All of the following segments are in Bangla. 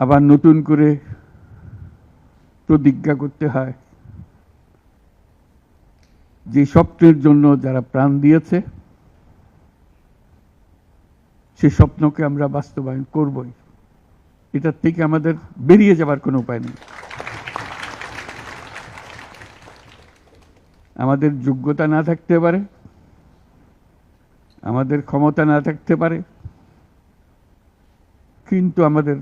আবার নতুন করে প্রতিজ্ঞা করতে হয়। যে স্বপ্নের জন্য যারা প্রাণ দিয়েছে, সে স্বপ্নকে আমরা বাস্তবায়ন করবই। এটার থেকে আমাদের বেরিয়ে যাবার কোনো উপায় নেই। আমাদের যোগ্যতা না থাকতে পারে, আমাদের ক্ষমতা না থাকতে পারে, কিন্তু আমাদের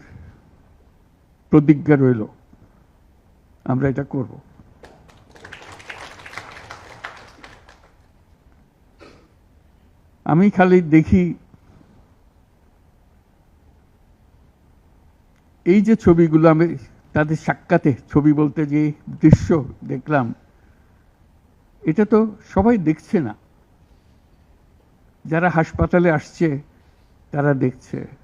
প্রতিজ্ঞা রইল। আমরা এটা করব। আমি খালি দেখি এই যে ছবিগুলো, আমি তাদের সাক্ষাতে ছবি বলতে যে দৃশ্য দেখলাম, এটা তো সবাই দেখছে না। যারা হাসপাতালে আসছে, তারা দেখছে।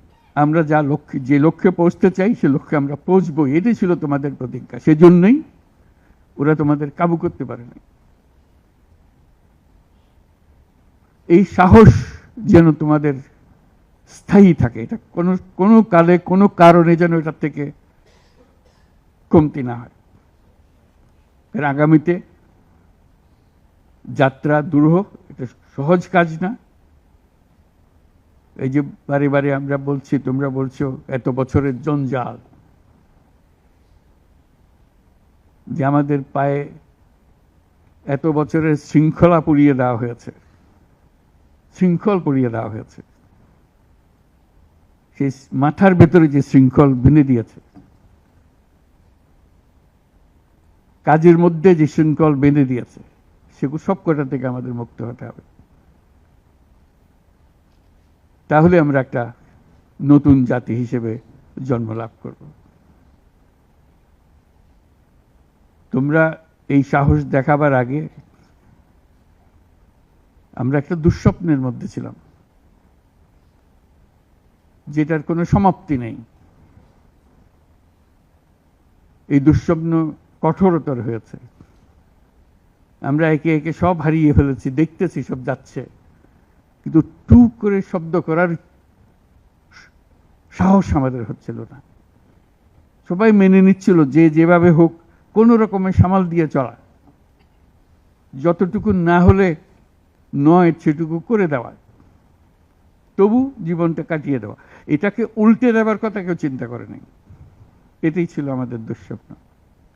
আমরা যা লক্ষ্যে, যে লক্ষ্যে পৌঁছতে চাই, সে লক্ষ্যে আমরা পৌঁছবো। এটাই ছিল তোমাদের প্রতিজ্ঞা। সেজন্যই ওরা তোমাদের কাবু করতে পারে না এই সাহস যেন তোমাদের স্থায়ী থাকে, এটা কোনো কোনো কালে, কোনো কারণে যেন এটার থেকে কমতি না হয়। আগামীতে যাত্রা দুরূহ এটা সহজ কাজ না। এই যে বারে বারে আমরা বলছি, তোমরা বলছো, এত বছরের জঞ্জাল। যে আমাদের পায়ে এত বছরের শৃঙ্খলা পুড়িয়ে দেওয়া হয়েছে। শৃঙ্খল পুড়িয়ে দেওয়া হয়েছে। সেই মাথার ভেতরে যে শৃঙ্খল বেঁধে দিয়েছে। কাজের মধ্যে যে শৃঙ্খল বেঁধে দিয়েছে, সেগুলো সব কটা থেকে আমাদের মুক্ত হতে হবে। তাহলে আমরা একটা নতুন জাতি হিসেবে জন্ম লাভ করব। তোমরা এই সাহস দেখাবার আগে আমরা একটা দুঃস্বপ্নের মধ্যে ছিলাম, যেটার কোনো সমাপ্তি নেই। এই দুঃস্বপ্ন কঠোরতর হয়েছে। আমরা একে একে সব হারিয়ে ফেলেছি, দেখতেছি, সব যাচ্ছে। কিন্তু টু করে শব্দ করার সাহস আমাদের হচ্ছিল না। সবাই মেনে নিচ্ছিল যে যেভাবে হোক কোনো রকমের সামাল দিয়ে চলা। যতটুকু না হলে নয়, সেটুকু করে দেওয়া। তবু জীবনটা কাটিয়ে দেওয়া। এটাকে উল্টে দেওয়ার কথা কেউ চিন্তা করে নাই। এটাই ছিল আমাদের দুঃস্বপ্ন।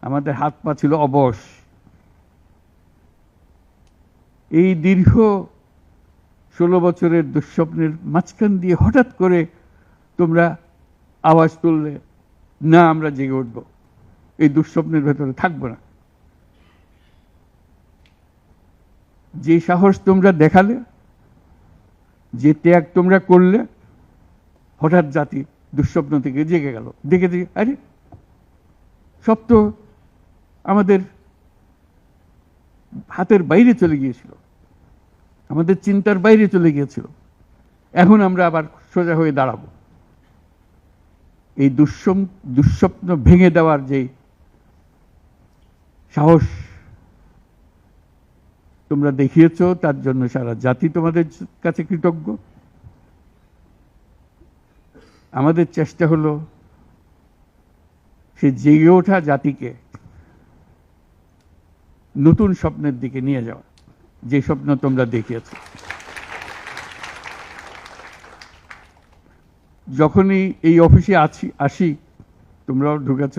আমাদের হাত পা ছিল অবশ। এই দীর্ঘ ষোলো বছরের দুঃস্বপ্নের মাঝখান দিয়ে হঠাৎ করে তোমরা আওয়াজ তুললে, না, আমরা জেগে উঠব। এই দুঃস্বপ্নের ভেতরে থাকব না। যে সাহস তোমরা দেখালে, যে ত্যাগ তোমরা করলে, হঠাৎ জাতি দুঃস্বপ্ন থেকে জেগে গেল। দেখে দেখে, আরে, সব তো আমাদের হাতের বাইরে চলে গিয়েছিল। আমাদের চিন্তার বাইরে চলে গিয়েছিল। এখন আমরা আবার সোজা হয়ে দাঁড়াবো। এই দুঃস্বম দুঃস্বপ্ন ভেঙে দেওয়ার যে সাহস তোমরা দেখিয়েছ, তার জন্য সারা জাতি তোমাদের কাছে কৃতজ্ঞ। আমাদের চেষ্টা হলো সে জেগে ওঠা জাতিকে নতুন স্বপ্নের দিকে নিয়ে যাওয়া যে স্বপ্ন তোমরা দেখিয়েছ। যখনই এই অফিসে আছি, আসি, তোমরাও ঢুকেছ।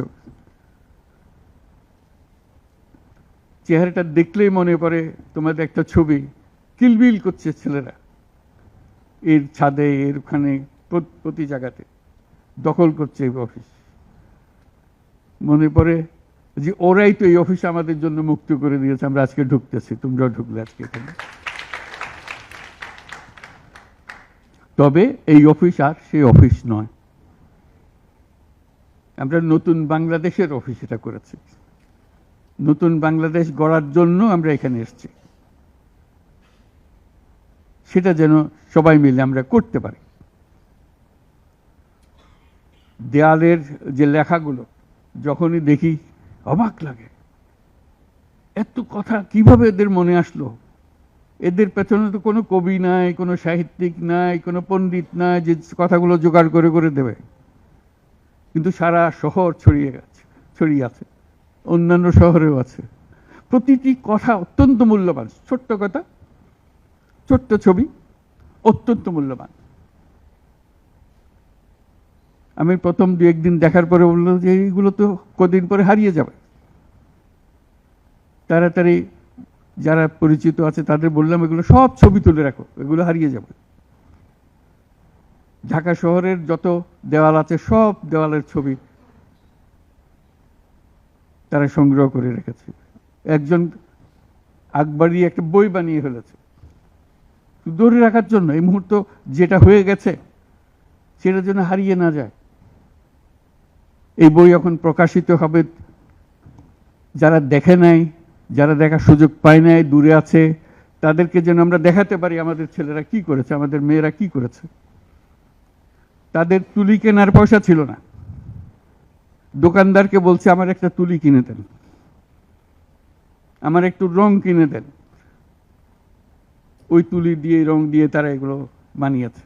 চেহারাটা দেখলেই মনে পড়ে তোমাদের একটা ছবি কিলবিল করছে ছেলেরা। এর ছাদে, এর ওখানে প্রতি জায়গাতে দখল করছে এই অফিস। মনে পড়ে যে ওরাই তো এই অফিস আমাদের জন্য মুক্ত করে দিয়েছে, আমরা আজকে ঢুকতেছি, তোমরাও ঢুকলে আজকে এখানে। তবে এই অফিস আর সেই অফিস নয়। আমরা নতুন বাংলাদেশের অফিস এটা করেছি। নতুন বাংলাদেশ গড়ার জন্য আমরা এখানে এসেছি। সেটা যেন সবাই মিলে আমরা করতে পারি। দেয়ালের যে লেখাগুলো, যখনই দেখি অবাক লাগে। এত কথা কীভাবে এদের মনে আসলো? এদের পেছনে তো কোনো কবি নাই, কোনো সাহিত্যিক নাই, কোনো পণ্ডিত নাই যে কথাগুলো জোগাড় করে করে দেবে। কিন্তু সারা শহর ছড়িয়ে গেছে, ছড়িয়ে আছে। অন্যান্য শহরেও আছে। প্রতিটি কথা অত্যন্ত মূল্যবান। ছোট্ট কথা, ছোট্ট ছবি, অত্যন্ত মূল্যবান। আমি প্রথম দু একদিন দেখার পরে বলল যে এইগুলো তো কদিন পরে হারিয়ে যাবে। তাড়াতাড়ি যারা পরিচিত আছে তাদের বললাম, এগুলো সব ছবি তুলে রাখো, এগুলো হারিয়ে যাবে। ঢাকা শহরের যত দেওয়াল আছে সব দেওয়ালের ছবি তারা সংগ্রহ করে রেখেছে। একজন আকবরী একটা বই বানিয়ে ফেলেছে। ধরে রাখার জন্য এই মুহূর্ত যেটা হয়ে গেছে, সেটা যেন হারিয়ে না যায়। এই বই এখন প্রকাশিত হবে। যারা দেখে নাই, যারা দেখার সুযোগ পায় নাই, দূরে আছে, তাদেরকে যেন আমরা দেখাতে পারি আমাদের ছেলেরা কি করেছে, আমাদের মেয়েরা কি করেছে। তাদের তুলি কেনার পয়সা ছিল না। দোকানদারকে বলছে, আমার একটা তুলি কিনে দেন। আমার একটু রং কিনে দেন। ওই তুলি দিয়ে, রং দিয়ে তারা এগুলো বানিয়েছে।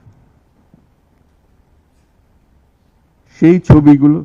সেই ছবিগুলো